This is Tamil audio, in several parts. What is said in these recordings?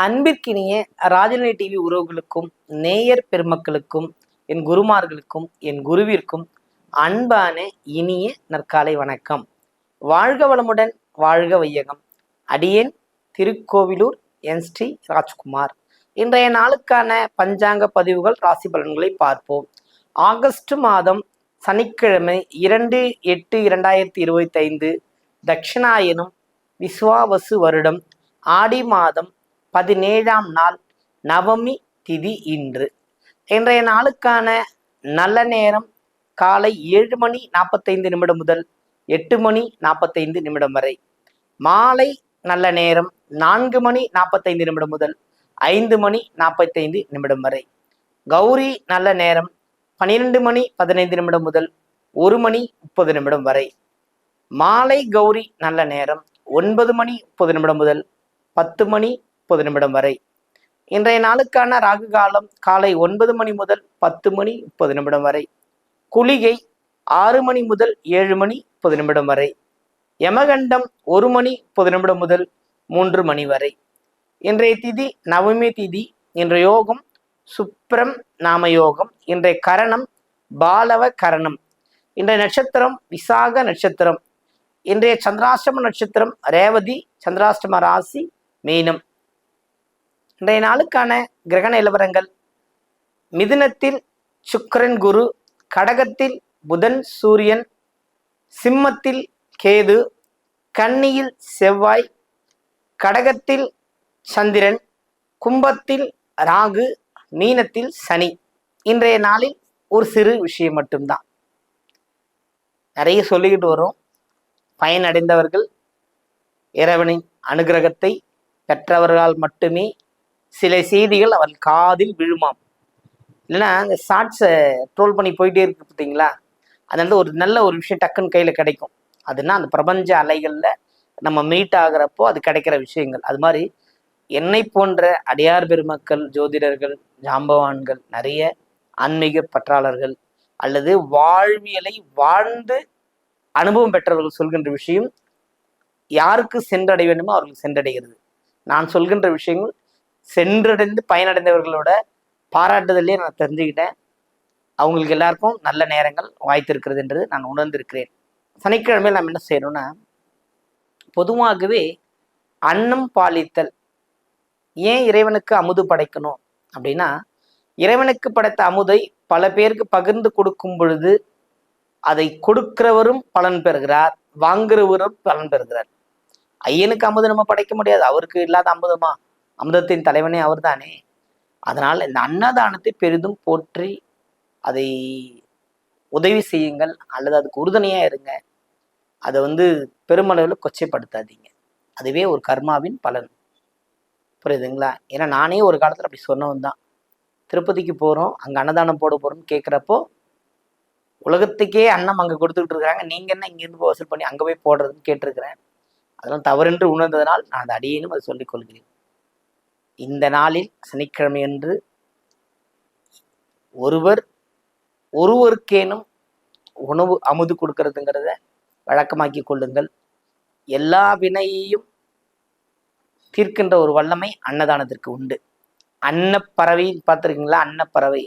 அன்பிற்கினிய ராஜநிலை டிவி உறவுகளுக்கும் நேயர் பெருமக்களுக்கும் என் குருமார்களுக்கும் என் குருவிற்கும் அன்பான இனிய நற்காலை வணக்கம். வாழ்க வளமுடன் வாழ்க வையகம். அடியேன் திருக்கோவிலூர் என் ஸ்ரீ ராஜ்குமார். இன்றைய நாளுக்கான பஞ்சாங்க பதிவுகள் ராசி பலன்களை பார்ப்போம். ஆகஸ்ட் மாதம் சனிக்கிழமை இரண்டு எட்டு இரண்டாயிரத்தி இருபத்தி ஐந்து தட்சிணாயனம் விஸ்வாவசு வருடம். ஆடி மாதம் பதினேழாம் நாள் நவமி திதி இன்று. இன்றைய நாளுக்கான நல்ல நேரம் காலை ஏழு மணி நாற்பத்தைந்து நிமிடம் முதல் எட்டு மணி நாற்பத்தைந்து நிமிடம் வரை. மாலை நல்ல நேரம் நான்கு மணி நாற்பத்தைந்து நிமிடம் முதல் ஐந்து மணி நாற்பத்தைந்து நிமிடம் வரை. கௌரி நல்ல நேரம் பன்னிரெண்டு மணி பதினைந்து நிமிடம் முதல் ஒரு மணி முப்பது நிமிடம் வரை. மாலை கௌரி நல்ல நேரம் ஒன்பது மணி முப்பது நிமிடம் முதல் பத்து மணி முப்பது நிமிடம் வரை. இன்றைய நாளுக்கான ராகு காலம் காலை ஒன்பது மணி முதல் பத்து மணி முப்பது நிமிடம் வரை. குளிகை ஆறு மணி முதல் ஏழு மணி முப்பது நிமிடம் வரை. யமகண்டம் ஒரு மணி முப்பது நிமிடம் முதல் மூன்று மணி வரை. இன்றைய திதி நவமி திதி. இன்றைய யோகம் சுப்ரம் நாம யோகம். இன்றைய கரணம் பாலவ கரணம். இன்றைய நட்சத்திரம் விசாக நட்சத்திரம். இன்றைய சந்திராஷ்டம நட்சத்திரம் ரேவதி சந்திராஷ்டம ராசி மீனம். இன்றைய நாளுக்கான கிரக நிலவரங்கள். மிதுனத்தில் சுக்கரன் குரு கடகத்தில் புதன் சூரியன் சிம்மத்தில் கேது கன்னியில் செவ்வாய் கடகத்தில் சந்திரன் கும்பத்தில் ராகு மீனத்தில் சனி. இன்றைய நாளில் ஒரு சிறு விஷயம் மட்டும்தான். நிறைய சொல்லிக்கிட்டு வரும். பயனடைந்தவர்கள் இறைவனின் அனுகிரகத்தை பெற்றவர்களால் மட்டுமே சில செய்திகள் அவர் காதில் விழுமாம். இல்லைன்னா அந்த ஷார்ட்ஸை ட்ரோல் பண்ணி போயிட்டே இருக்கு பார்த்தீங்களா? அதனால ஒரு நல்ல ஒரு விஷயம் டக்குன்னு கையில் கிடைக்கும். அதுனா அந்த பிரபஞ்ச அலைகளில் நம்ம மீட் ஆகிறப்போ அது கிடைக்கிற விஷயங்கள். அது மாதிரி என்னை போன்ற அடியார் பெருமக்கள் ஜோதிடர்கள் ஜாம்பவான்கள் நிறைய ஆன்மீக பற்றாளர்கள் அல்லது வாழ்வியலை வாழ்ந்து அனுபவம் பெற்றவர்கள் சொல்கின்ற விஷயம் யாருக்கு சென்றடைய வேண்டுமோ அவர்களுக்கு சென்றடைகிறது. நான் சொல்கின்ற விஷயங்கள் சென்றடைந்து பயனடைந்தவர்களோட பாராட்டுதலே நான் தெரிஞ்சுக்கிட்டேன். அவங்களுக்கு எல்லாருக்கும் நல்ல நேரங்கள் வாய்த்திருக்கிறது என்று நான் உணர்ந்திருக்கிறேன். சனிக்கிழமையில் நம்ம என்ன செய்யணும்னா பொதுவாகவே அன்னம் பாலித்தல். ஏன் இறைவனுக்கு அமுது படைக்கணும் அப்படின்னா இறைவனுக்கு படைத்த அமுதை பல பேருக்கு பகிர்ந்து கொடுக்கும் பொழுது அதை கொடுக்கிறவரும் பலன் பெறுகிறார் வாங்குறவரும் பலன் பெறுகிறார். ஐயனுக்கு அமுது நம்ம படைக்க முடியாது அவருக்கு இல்லாத அமுதமா? அமிர்தத்தின் தலைவனே அவர்தானே? அதனால் இந்த அன்னதானத்தை பெரிதும் போற்றி அதை உதவி செய்யுங்கள் அல்லது அதுக்கு உறுதுணையாக இருங்க. அதை வந்து பெருமளவில் கொச்சைப்படுத்தாதீங்க. அதுவே ஒரு கர்மாவின் பலன். புரியுதுங்களா? ஏன்னா நானே ஒரு காலத்தில் அப்படி சொன்னவன் தான். திருப்பதிக்கு போகிறோம் அங்கே அன்னதானம் போட போகிறோம்னு கேட்குறப்போ உலகத்துக்கே அன்னம் அங்கே கொடுத்துக்கிட்டு இருக்காங்க. நீங்கள் என்ன இங்கேருந்து போய் வசூல் பண்ணி அங்கே போய் போடுறதுன்னு கேட்டிருக்கிறேன். அதெல்லாம் தவறென்று உணர்ந்ததனால் நான் அதை அடியேனும் அதை சொல்லிக் கொள்கிறேன். இந்த நாளில் சனிக்கிழமையன்று ஒருவர் ஒருவருக்கேனும் உணவு அமுது கொடுக்கறதுங்கிறத வழக்கமாக்கி கொள்ளுங்கள். எல்லா வினையையும் தீர்க்கின்ற ஒரு வல்லமை அன்னதானத்திற்கு உண்டு. அன்னப்பறவை பார்த்துருக்கீங்களா? அன்னப்பறவை.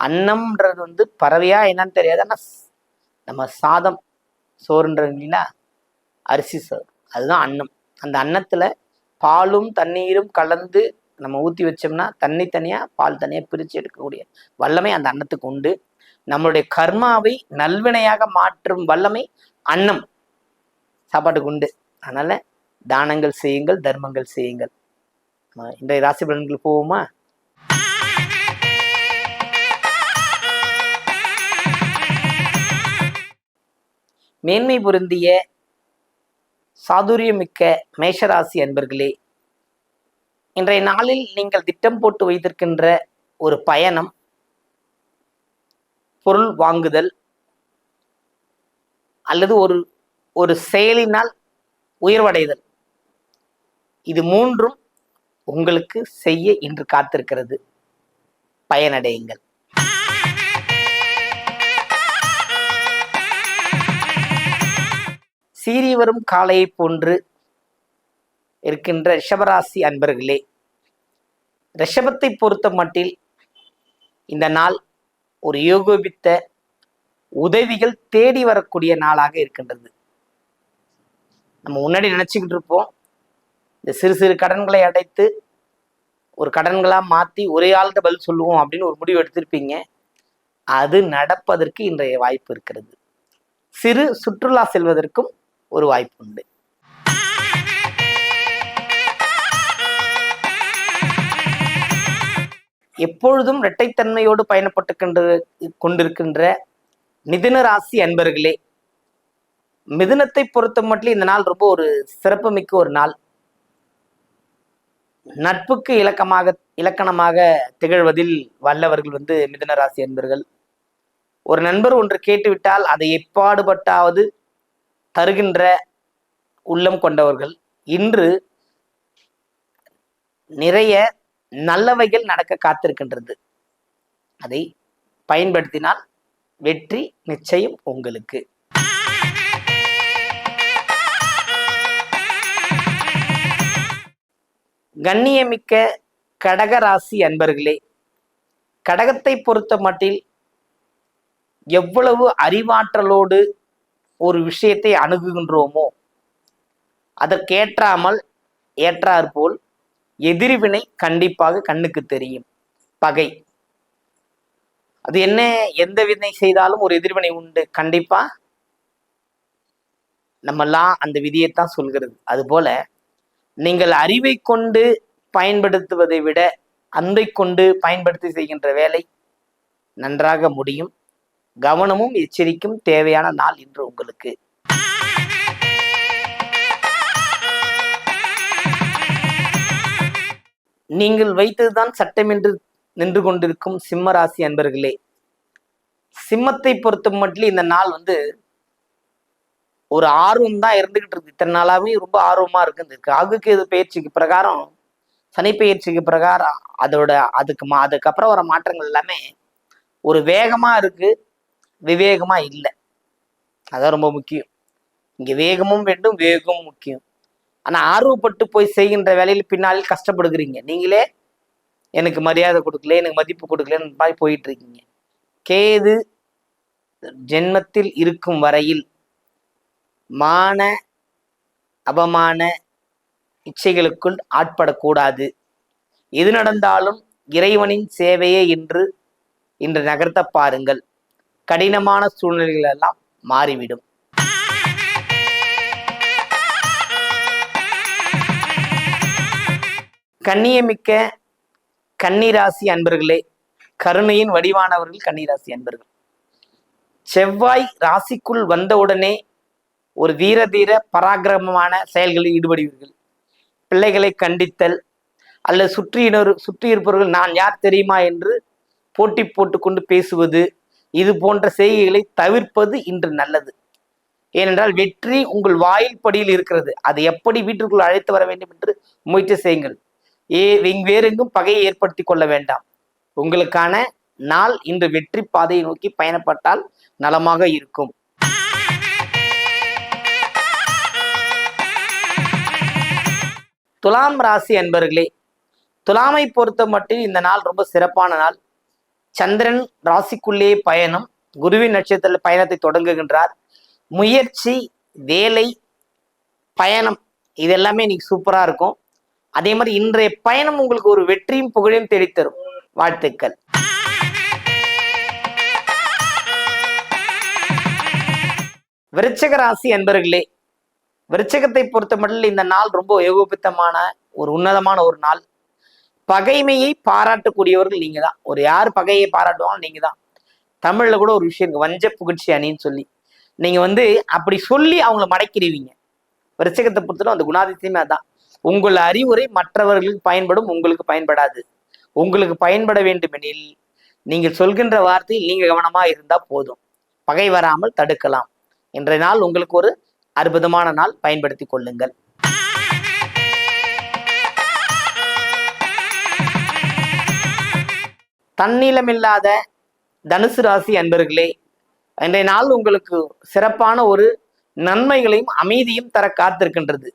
அன்னம்ன்றது வந்து பறவையா என்னன்னு தெரியாது. ஆனால் நம்ம சாதம் சோறுன்றீங்களா அரிசி சோறு. அதுதான் அன்னம். அந்த அன்னத்தில் பாலும் தண்ணீரும் கலந்து நம்ம ஊற்றி வச்சோம்னா தண்ணி தனியாக பால் தனியாக பிரித்து எடுக்கக்கூடிய வல்லமை அந்த அன்னத்துக்கு உண்டு. நம்மளுடைய கர்மாவை நல்வினையாக மாற்றும் வல்லமை அன்னம் சாப்பாட்டுக்கு உண்டு. அதனால் தானங்கள் செய்யுங்கள் தர்மங்கள் செய்யுங்கள். இன்றைய ராசி பலன்களுக்கு போவோமா? மேன்மை பொருந்திய சாதுரியமிக்க மேஷராசி அன்பர்களே இன்றைய நாளில் நீங்கள் திட்டம் போட்டு வைத்திருக்கின்ற ஒரு பயணம் பொருள் வாங்குதல் அல்லது ஒரு ஒரு செயலினால் உயர்வடைதல். இது மூன்றும் உங்களுக்கு செய்ய இன்று காத்திருக்கிறது. பயனடையுங்கள். சீறி வரும் காலையை போன்று இருக்கின்ற ரிஷபராசி அன்பர்களே ரிஷபத்தை பொறுத்த மட்டில் இந்த நாள் ஒரு யோகோபித்த உதவிகள் தேடி வரக்கூடிய நாளாக இருக்கின்றது. நம்ம முன்னாடி நினைச்சுக்கிட்டு இருப்போம் இந்த சிறு சிறு கடன்களை அடைத்து ஒரு கடன்களாக மாற்றி ஒரே ஆள்கிட்ட பதில் சொல்லுவோம் அப்படின்னு ஒரு முடிவு எடுத்திருப்பீங்க. அது நடப்பதற்கு இன்றைய வாய்ப்பு இருக்கிறது. சிறு சுற்றுலா செல்வதற்கும் ஒரு வாய்ப்பு உண்டு எப்பொழுதும் இரட்டைத்தன்மையோடு பயணப்பட்டு கொண்டு கொண்டிருக்கின்ற மிதுன ராசி அன்பர்களே மிதுனத்தை பொறுத்த மட்டும் இந்த நாள் ரொம்ப ஒரு சிறப்புமிக்க ஒரு நாள். நட்புக்கு இலக்கமாக இலக்கணமாக திகழ்வதில் வல்லவர்கள் வந்து மிதுன ராசி அன்பர்கள். ஒரு நண்பர் ஒன்று கேட்டுவிட்டால் அதை எப்பாடுபட்டாவது தருகின்ற உள்ளம் கொண்டவர்கள். இன்று நிறைய நல்லவைகள் நடக்க காத்திருக்கின்றது. அதை பயன்படுத்தினால் வெற்றி நிச்சயம் உங்களுக்கு. கண்ணியமிக்க கடகராசி அன்பர்களே கடகத்தை பொறுத்த மட்டில் எவ்வளவு அறிவாற்றலோடு ஒரு விஷயத்தை அணுகுகின்றோமோ? அதற்கேற்றாமல் ஏற்றாற்போல் எதிர்வினை கண்டிப்பாக கண்ணுக்கு தெரியும். பகை. அது என்ன? எந்த வினை செய்தாலும் ஒரு எதிர்வினை உண்டு. கண்டிப்பா நம்மெல்லாம் அந்த விதியைத்தான் சொல்கிறது. அதுபோல நீங்கள் அறிவை கொண்டு பயன்படுத்துவதை விட அன்பை கொண்டு பயன்படுத்தி செய்கின்ற வேலை நன்றாக முடியும். கவனமும் எச்சரிக்கும் தேவையான நாள் இன்று உங்களுக்கு. நீங்கள் வைத்ததுதான் சட்டம் என்று நின்று கொண்டிருக்கும் சிம்ம ராசி அன்பர்களே. சிம்மத்தை பொறுத்த மட்டும் இந்த நாள் வந்து ஒரு ஆர்வம் தான் இருந்துகிட்டு இருக்கு. இத்தனை நாளாவே ரொம்ப ஆர்வமா இருக்கு. ராகுக்கு இது பயிற்சிக்கு பிரகாரம் சனி பயிற்சிக்கு பிரகாரம் அதோட அதுக்கு மா அதுக்கப்புறம் வர மாற்றங்கள் எல்லாமே ஒரு வேகமா இருக்கு. விவேகமா இல்லை. அதான் ரொம்ப முக்கியம். இங்க வேகமும் வேண்டும் வேகமும் முக்கியம். ஆனா ஆர்வப்பட்டு போய் செய்கின்ற வேலையில் பின்னாளில் கஷ்டப்படுகிறீங்க. நீங்களே எனக்கு மரியாதை கொடுக்கல எனக்கு மதிப்பு கொடுக்கலன்னு மாதிரி போயிட்டு இருக்கீங்க கேது ஜென்மத்தில் இருக்கும் வரையில் மான அபமான இச்சைகளுக்குள் ஆட்படக்கூடாது. எது நடந்தாலும் இறைவனின் சேவையே என்று இன்று நகர்த்த பாருங்கள். கடினமான சூழ்நிலைகள் எல்லாம் மாறிவிடும். கண்ணியமிக்க கன்னிராசி அன்பர்களே கருணையின் வடிவானவர்கள் கன்னிராசி அன்பர்கள். செவ்வாய் ராசிக்குள் வந்தவுடனே ஒரு வீர தீர பராக்கிரமமான செயல்களில் ஈடுபடுவீர்கள். பிள்ளைகளை கண்டித்தல் அல்லது சுற்றியினர் சுற்றி இருப்பவர்கள் நான் யார் தெரியுமா என்று போட்டி போட்டுக்கொண்டு பேசுவது இது போன்ற செய்கைகளை தவிர்ப்பது இன்று நல்லது. ஏனென்றால் வெற்றி உங்கள் வாயில் படியில் இருக்கிறது. அதை எப்படி வீட்டிற்குள் அழைத்து வர வேண்டும் என்று முயற்சி செய்யுங்கள். ஏ இங் வேறெங்கும் பகையை ஏற்படுத்தி கொள்ள வேண்டாம். உங்களுக்கான நாள் இன்று வெற்றி பாதையை நோக்கி பயணப்பட்டால் நலமாக இருக்கும். துலாம் ராசி அன்பர்களே துலாமை பொறுத்த மட்டும் இந்த நாள் ரொம்ப சிறப்பான நாள். சந்திரன் ராசிக்குள்ளே பயணம். குருவின் நட்சத்திர பயணத்தை தொடங்குகின்றார். முயற்சி வேலை பயணம் இது எல்லாமே இன்னைக்கு சூப்பரா இருக்கும். அதே மாதிரி இன்றைய பயணம் உங்களுக்கு ஒரு வெற்றியும் புகழையும் தேடித்தரும். வாழ்த்துக்கள். விருச்சக ராசி அன்பர்களே விருச்சகத்தை பொறுத்த மட்டும் இந்த நாள் ரொம்ப ஏகோபித்தமான ஒரு உன்னதமான ஒரு நாள். பகைமையை பாராட்டக்கூடியவர்கள் நீங்க தான் ஒரு யார் பகையை பாராட்டுவாங்க நீங்க தான் தமிழ்ல கூட ஒரு விஷயம் இருக்கு. வஞ்ச புகழ்ச்சி அணின்னு சொல்லி. நீங்க வந்து அப்படி சொல்லி அவங்கள மடக்கிடுவீங்க. விருச்சகத்தை பொறுத்தவரை அந்த குணாதிசயமே அதான். உங்கள் அறிவுரை மற்றவர்களுக்கு பயன்படும் உங்களுக்கு பயன்படாது. உங்களுக்கு பயன்பட வேண்டுமெனில் நீங்கள் சொல்கின்ற வார்த்தையில் நீங்க கவனமா இருந்தா போதும். பகை வராமல் தடுக்கலாம். இன்றைய நாள் உங்களுக்கு ஒரு அற்புதமான நாள். பயன்படுத்தி கொள்ளுங்கள். தன்னிலமில்லாத தனுசு ராசி அன்பர்களே இன்றைய நாள் உங்களுக்கு சிறப்பான ஒரு நன்மைகளையும் அமைதியும் தர காத்திருக்கின்றது.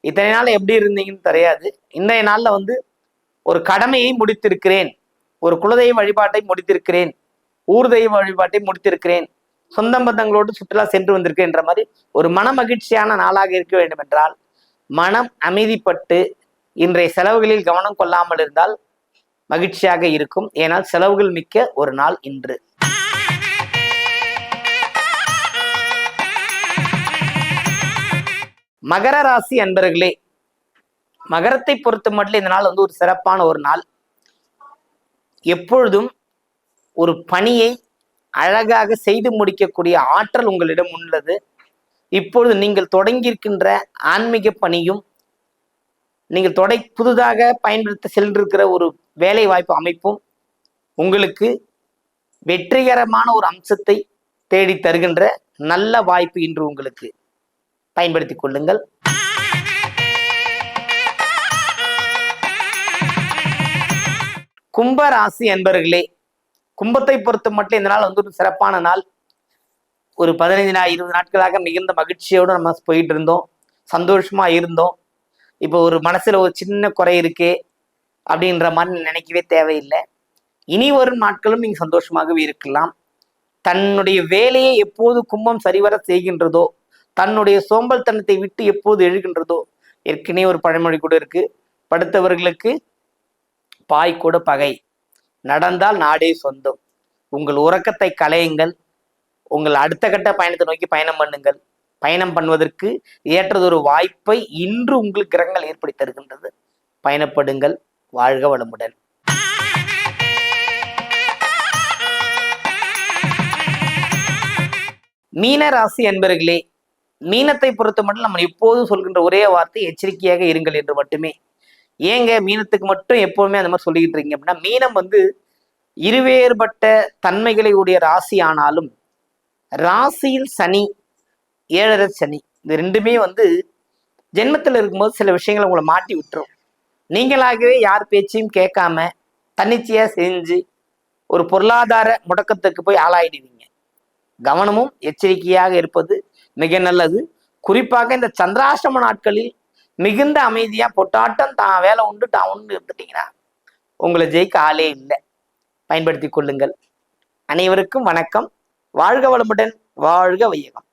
இத்தனை நாள் எப்படி இருந்தீங்கன்னு தெரியாது. இன்றைய நாளில் வந்து ஒரு கடமையை முடித்திருக்கிறேன். ஒரு குலதெய்வ வழிபாட்டை முடித்திருக்கிறேன். ஊர் தெய்வ வழிபாட்டை முடித்திருக்கிறேன். சொந்த பந்தங்களோடு சுற்றுலா சென்று வந்திருக்கேன் என்ற மாதிரி ஒரு மன மகிழ்ச்சியான நாளாக இருக்க வேண்டும் என்றால் மனம் அமைதிப்பட்டு இன்றைய செலவுகளில் கவனம் கொள்ளாமல் இருந்தால் மகிழ்ச்சியாக இருக்கும். ஏனால் செலவுகள் மிக்க ஒரு நாள் இன்று. மகர ராசி அன்பர்களே மகரத்தை பொறுத்த மட்டும் இந்த நாள் வந்து ஒரு சிறப்பான ஒரு நாள். எப்பொழுதும் ஒரு பணியை அழகாக செய்து முடிக்கக்கூடிய ஆற்றல் உங்களிடம் உள்ளது. இப்பொழுது நீங்கள் தொடங்கியிருக்கின்ற ஆன்மீக பணியும் நீங்கள் தொடை புதிதாக பயன்படுத்த சென்றிருக்கிற ஒரு வேலை வாய்ப்பு அமைப்பும் உங்களுக்கு வெற்றிகரமான ஒரு அம்சத்தை தேடி தருகின்ற நல்ல வாய்ப்பு இன்று உங்களுக்கு. பயன்படுத்தி கொள்ளுங்கள். கும்பராசி என்பர்களே கும்பத்தை பொறுத்த மட்டும் இந்த நாள் வந்து ஒரு சிறப்பான நாள். ஒரு பதினைந்து நாள் இருபது நாட்களாக மிகுந்த மகிழ்ச்சியோடு நம்ம போயிட்டு இருந்தோம். சந்தோஷமா இருந்தோம். இப்போ ஒரு மனசுல ஒரு சின்ன குறை இருக்கே அப்படின்ற மாதிரி நினைக்கவே தேவையில்லை. இனி வரும் நாட்களும் நீங்கள் சந்தோஷமாகவே இருக்கலாம். தன்னுடைய வேலையை எப்போது கும்பம் சரிவர செய்கின்றதோ தன்னுடைய சோம்பல் தனத்தை விட்டு எப்போது எழுகின்றதோ ஏற்கனவே ஒரு பழமொழி கூட இருக்கு. படுத்தவர்களுக்கு பாய் கூட பகை. நடந்தால் நாடே சொந்தம். உங்கள் உறக்கத்தை கலையுங்கள் உங்கள் அடுத்த கட்ட பயணத்தை நோக்கி பயணம் பண்ணுங்கள். பயணம் பண்ணுவதற்கு ஏற்றதொரு வாய்ப்பை இன்று உங்களுக்கு கிரகங்கள் ஏற்படுத்தி தருகின்றது. பயணப்படுங்கள். வாழ்க வளமுடன். மீன ராசி அன்பர்களே மீனத்தை பொறுத்த மட்டும் நம்ம எப்போதும் சொல்கின்ற ஒரே வார்த்தை எச்சரிக்கையாக இருங்கள் என்று மட்டுமே. ஏங்க மீனத்துக்கு மட்டும் எப்போவுமே அந்த மாதிரி சொல்லிக்கிட்டு இருக்கீங்க அப்படின்னா மீனம் வந்து இருவேறுபட்ட தன்மைகளை உடைய ராசி ஆனாலும் ராசியில் சனி ஏழரை சனி இது ரெண்டுமே வந்து ஜென்மத்தில் இருக்கும்போது சில விஷயங்களை உங்களை மாட்டி விட்டுரும். நீங்களாகவே யார் பேச்சையும் கேட்காம தன்னிச்சையா செஞ்சு ஒரு பொருளாதார முடக்கத்துக்கு போய் ஆளாயிடுவீங்க. கவனமும் எச்சரிக்கையாக இருப்பது மிக நல்லது. குறிப்பாக இந்த சந்திராசிரம நாட்களில் மிகுந்த அமைதியா பொட்டாட்டம் தான் வேலை உண்டு தான் உண்டு இருந்துட்டீங்கன்னா உங்களை ஜெயிக்க ஆளே இல்லை. பயன்படுத்தி கொள்ளுங்கள். அனைவருக்கும் வணக்கம். வாழ்க வளமுடன் வாழ்க வையகம்.